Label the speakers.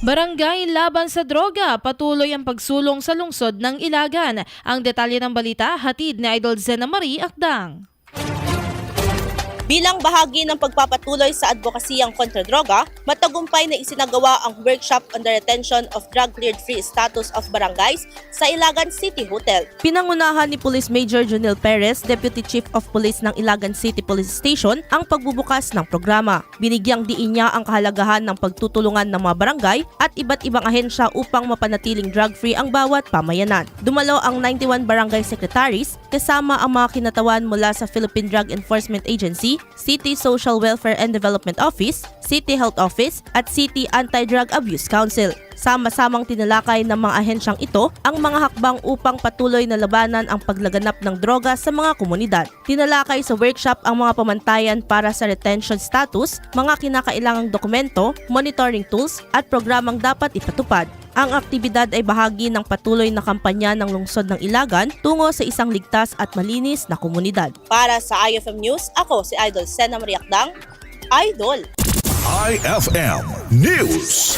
Speaker 1: Barangay Laban sa Droga, patuloy ang pagsulong sa lungsod ng Ilagan. Ang detalye ng balita, hatid ni Idol Zena Marie Akdang.
Speaker 2: Bilang bahagi ng pagpapatuloy sa advokasiyang kontra droga, matagumpay na isinagawa ang workshop on the retention of drug-cleared free status of barangays sa Ilagan City Hotel. Pinangunahan ni Police Major Junil Perez, Deputy Chief of Police ng Ilagan City Police Station, ang pagbubukas ng programa. Binigyang diin niya ang kahalagahan ng pagtutulungan ng mga barangay at iba't ibang ahensya upang mapanatiling drug-free ang bawat pamayanan. Dumalo ang 91 barangay secretaries kasama ang mga kinatawan mula sa Philippine Drug Enforcement Agency, City Social Welfare and Development Office, City Health Office at City Anti-Drug Abuse Council. Sama-samang tinalakay ng mga ahensyang ito ang mga hakbang upang patuloy na labanan ang paglaganap ng droga sa mga komunidad. Tinalakay sa workshop ang mga pamantayan para sa retention status, mga kinakailangang dokumento, monitoring tools at programang dapat ipatupad. Ang aktibidad ay bahagi ng patuloy na kampanya ng lungsod ng Ilagan tungo sa isang ligtas at malinis na komunidad. Para sa IFM News, ako si Idol Sena Mariakdang, Idol!
Speaker 3: IFM News.